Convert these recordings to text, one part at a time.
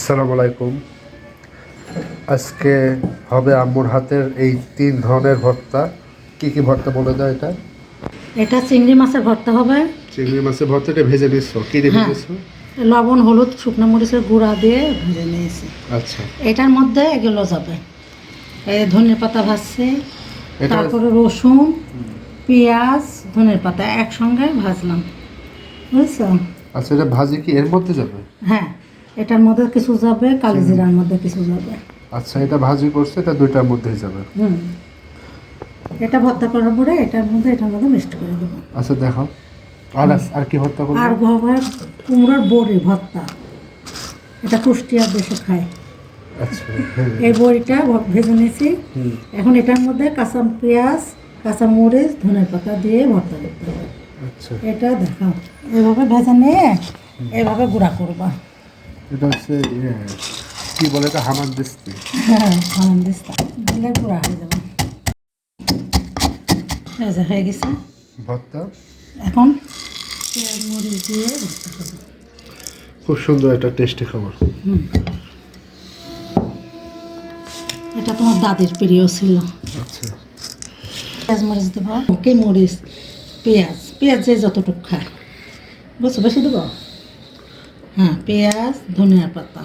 আসসালামু আলাইকুম। আজকে হবে আম্মুর হাতের এই তিন ধরনের ভর্তা। কি কি ভর্তা বলে দাও এটা? এটা চিংড়ি মাছের ভর্তা হবে। চিংড়ি মাছের ভর্তাটা ভেজে নিচ্ছ কি দিয়ে হ্যাঁ। ভেজেছো? লবণ হলুদ শুকনো মরিচের গুঁড়া দিয়ে ভেজে নিয়েছি। আচ্ছা। এটার মধ্যে এগুলো যাবে। এই ধনের পাতা ভাজছি। এটা তারপরে রসুন পেঁয়াজ ধনের পাতা একসঙ্গে ভাজলাম। বুঝছ? আচ্ছা এটা ভাজি কি এর মধ্যে যাবে? হ্যাঁ। এটার মধ্যে কিছু যাবে কালি জিরার মধ্যে কিছু যাবে। আচ্ছা এটা ভাজি করছে এটা দুইটার মধ্যেই যাবে। হুম। এটা ভর্তা করার পরে এটার মধ্যে এটার মধ্যে মিক্সড করে দেবো। আচ্ছা দেখো। আর আর কি ভর্তা করবে? আর হবে কুমড়োর বড়ি ভর্তা। এটা কুষ্টিয়ার দেশে খায়। আচ্ছা হ্যাঁ। এই বড়িটা ভেজে নিয়েছি। এখন এটার মধ্যে কাঁচা পেঁয়াজ কাঁচা মরিচ ধনের পাতা দিয়ে ভর্তা করতে হবে। আচ্ছা। এটা দেখাও এভাবে ভেজে নিয়ে এভাবে গুঁড়া করবা। এটা হচ্ছে ইয়ে, কি বলে এটা? হামান দিস্তি হ্যাঁ খাওয়ান দিস্তা দিলে গুঁড়া হয়ে যাবে। এই হয়ে গেছে। ভর্তা। এখন পেঁয়াজ মরিচ দিয়ে খুব সুন্দর একটা টেস্টি খাবার। এটা তোমার দাদির প্রিয় ছিল। আচ্ছা। পেঁয়াজ মরিচ দেবো। ওকে মরিচ পেঁয়াজ। পেঁয়াজ যে যতটুকু খায়। বুঝছ বেশি দেবো? হ্যাঁ পেঁয়াজ ধনিয়া পাতা।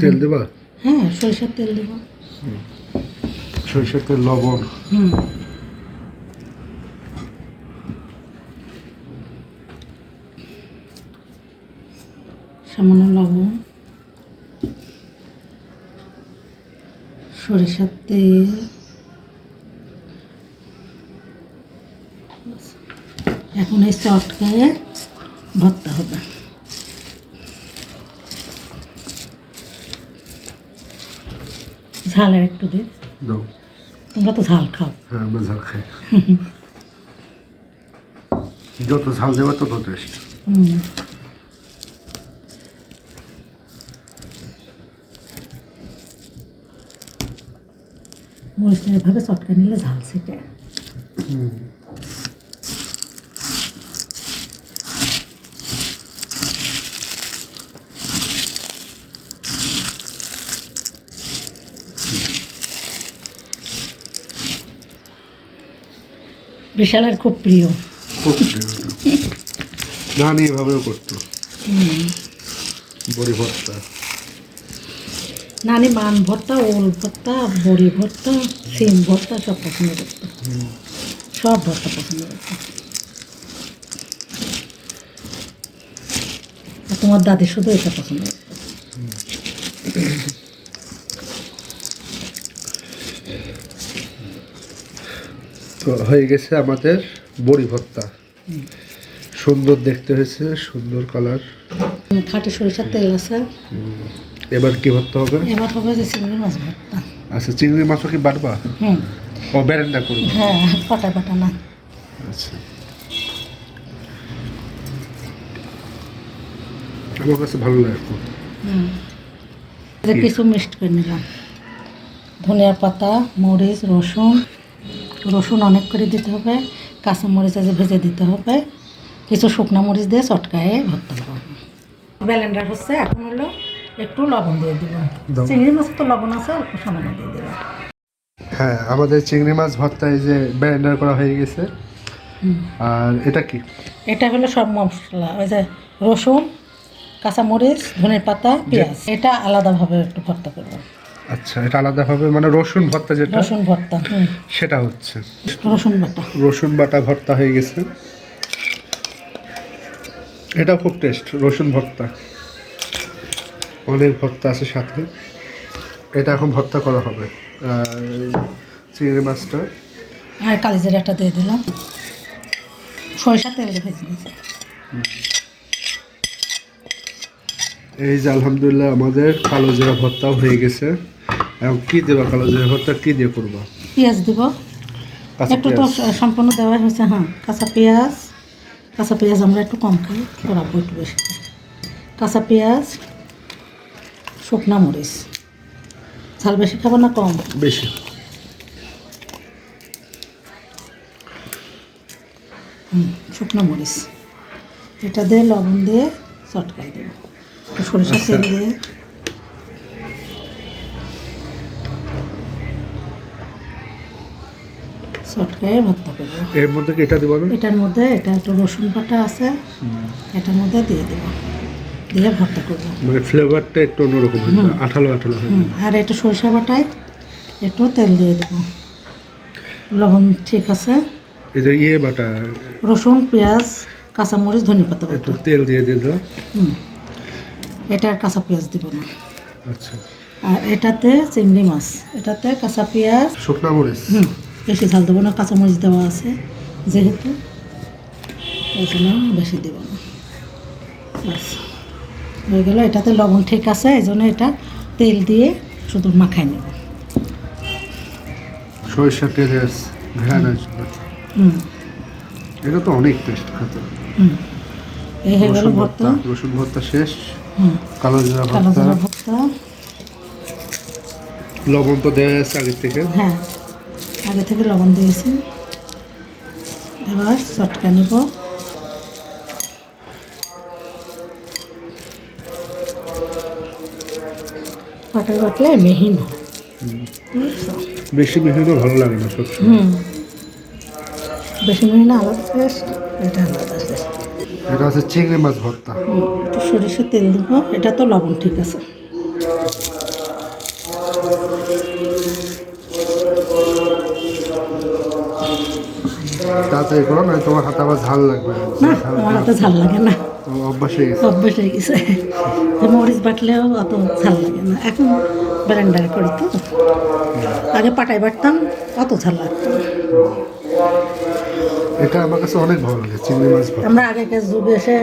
তেল দেবা? হ্যাঁ সরিষার তেল দেবো। সরিষার তেল লবণ। হুম। সামান্য লবণ। সরিষার তেল। এখন এই চটকায় ভর্তা হবে। ঝালের একটু দিই তোমরা তো ঝাল খাও। হ্যাঁ আমরা ঝাল খাই। যত ঝাল দেবে তত টেস্ট হুম। মরিচটা এভাবে চটকা নিলে ঝাল ছিটে বিশালের খুব প্রিয়। খুব নানি এভাবেও করতো। বড়ি ভর্তা। নানি মান ভর্তা ওল ভর্তা বড়ি ভর্তা সিম ভর্তা সব পছন্দ করতো। সব ভর্তা পছন্দ করতো। তোমার দাদি শুধু এটা পছন্দ করতো। তো হয়ে গেছে আমাদের বড়ি ভর্তা। সুন্দর দেখতে হয়েছে সুন্দর কালার খাঁটি সরিষার তেল আছে। এবার কি ভর্তা হবে? এবার হবে যে চিংড়ি মাছ ভর্তা। আচ্ছা চিংড়ি মাছও কি বাটবা? হুম। ও ব্যারেন্ডা করব। হ্যাঁ পাটা পাটা না। আচ্ছা। আমার কাছে ভালো লাগে হুম। কিছু মিক্সড করে নিলাম। ধনিয়া পাতা মরিচ রসুন। রসুন অনেক করে দিতে হবে কাঁচা মরিচ আছে ভেজে দিতে হবে। কিছু শুকনো মরিচ দিয়ে চটকায়ে ভর্তা করব ব্যালেন্ডার হচ্ছে এখন হলো একটু লবণ দিয়ে দিব। চিংড়ি মাছে তো লবণ আছে অল্প সামান্য দিয়ে দিলাম হ্যাঁ আমাদের চিংড়ি মাছ ভর্তা এই যে ব্যারেন্ডার করা হয়ে গেছে। আর এটা কি? এটা হলো সব মশলা ওই যে রসুন কাঁচা মরিচ ধনের পাতা পেঁয়াজ এটা আলাদাভাবে একটু ভর্তা করব। আচ্ছা এটা আলাদাভাবে মানে রসুন ভর্তা যেটা? রসুন ভর্তা সেটা হচ্ছে। রসুন বাটা রসুন বাটা ভর্তা হয়ে গেছে। এটাও খুব টেস্ট রসুন ভর্তা। অনেক ভর্তা আছে সাথে। এটা এখন ভর্তা করা হবে চিংড়ি মাছটা। আর কালিজিরা একটা দিয়ে দিলাম। সরিষা তেল ভেজে নিয়েছি এই যে আলহামদুলিল্লাহ আমাদের কালো জিরা ভর্তাও হয়ে গেছে। এখন কি দেবা কালো জিরা ভর্তা? কি দিয়ে করবা? পেঁয়াজ দিব। একটু তো সম্পূর্ণ দেওয়া হয়েছে হ্যাঁ। কাঁচা পেঁয়াজ। কাঁচা পেঁয়াজ আমরা একটু কম খাই করাবো একটু বেশি। কাঁচা পেঁয়াজ শুকনা মরিচ। ঝাল বেশি খাব না কম? বেশি। হুম শুকনো মরিচ। এটা দিয়ে লবণ দিয়ে চটকাই দেবো। সরিষার তেল দিয়ে চটকায় ভর্তা করব। এর মধ্যে কি এটা দিব এটার মধ্যে এটা একটু রসুন বাটা আছে। এটার মধ্যে দিয়ে দেবো। দিয়ে ভর্তা করব। মানে ফ্লেভারটা একটু অন্যরকম আঠালো আঠালো আর একটু সরিষা বাটায় একটু তেল দিয়ে দেবো। লবণ ঠিক আছে। যে ইয়ে বাটা। রসুন পেঁয়াজ কাঁচামরিচ ধনে পাতা একটু তেল দিয়ে দিয়ে দাও। হুম। এটা আর কাঁচা পেঁয়াজ দিব না। আচ্ছা। আর এটাতে চিংড়ি মাছ এটাতে কাঁচা পেঁয়াজ। শুকনা মরিচ। হুম বেশি ঝাল দেবো না কাঁচামরিচ দেওয়া আছে। যেহেতু জন্য বেশি দেবো না। ব্যাস। হয়ে গেল এটাতে লবণ ঠিক আছে এই জন্য এটা তেল দিয়ে শুধু মাখাই নেব। সরিষা তেলের ঘ্রাণ হুম। এটা তো অনেক টেস্ট খেতে। হুম। এই হয়ে গেল ভর্তা রসুন ভর্তা শেষ। কালো জিরা ভর্তা। লবণ তো দেওয়া আছে আগের থেকে। হ্যাঁ আগে থেকে লবণ দিয়েছি। এবার চটকা নেব। পাটায় বাটলে মেহিন বেশি মিহিনও ভালো লাগে না সব হুম। বেশি মেহিন আলাদা টেস্ট এটা আলাদা এটা আছে চিংড়ি মাছ ভর্তা। একটু সরিষার তেল দেবো এটা তো লবণ ঠিক আছে। তাড়াতাড়ি করো না তোমার হাতে আবার ঝাল লাগবে। না আমার হাতে ঝাল লাগে না। অভ্যাস হয়ে গেছে। অভ্যেস হয়ে গেছে। মরিচ বাটলেও অত ঝাল লাগে না। এখন ব্লেন্ডার করি তো। আগে পাটায় বাটতাম অত ঝাল লাগতো। এটা আমার কাছে অনেক ভালো লাগে চিংড়ি মাছ আমরা আগেকার যুগে এসে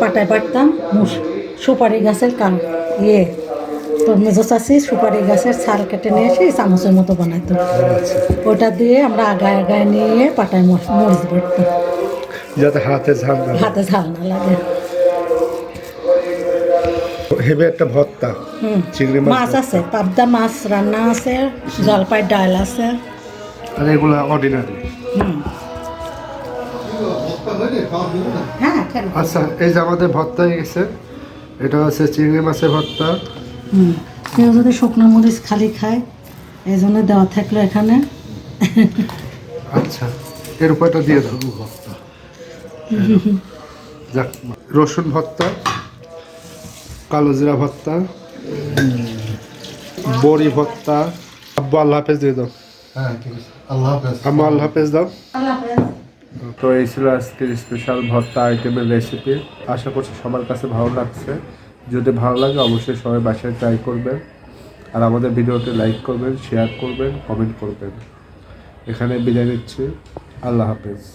পাটায় বাটতাম মুস সুপারি গাছের কাল ইয়ে তোর মেজো চাষি সুপারি গাছের ছাল কেটে নিয়ে এসে চামচের মতো বানাইতো। আচ্ছা। ওটা দিয়ে আমরা আগায় আগায় নিয়ে পাটায় মর- মরিচ বাটতাম যাতে হাতে ঝাল না হাতে ঝাল না লাগে। হেবে একটা ভর্তা চিংড়ি মাছ মাছ আছে পাবদা মাছ রান্না আছে জলপাই ডাল আছে। আর এগুলো অর্ডিনারি হুম। হ্যাঁ আচ্ছা এই যে আমাদের ভর্তা হয়ে গেছে এটা হচ্ছে চিংড়ি মাছের ভর্তা। হুম কেউ যদি শুকনো মরিচ খালি খায় এই জন্য দেওয়া থাকল এখানে। আচ্ছা এর উপর এটা দিয়ে দেবো ভর্তা যাক রসুন ভর্তা কালো জিরা ভর্তা বড়ি ভর্তা। আব্বু আল্লাহ হাফেজ দিয়ে দাও। হ্যাঁ ঠিক আছে। আল্লাহ হাফেজ। আম্মা আল্লাহ হাফেজ দাও। তো এই ছিল আজকের স্পেশাল ভর্তা আইটেমের রেসিপি আশা করছি সবার কাছে ভালো লাগছে। যদি ভালো লাগে, অবশ্যই সবাই বাসায় ট্রাই করবেন। আর আমাদের ভিডিওতে লাইক করবেন শেয়ার করবেন কমেন্ট করবেন। এখানে বিদায় নিচ্ছি। আল্লাহ হাফেজ।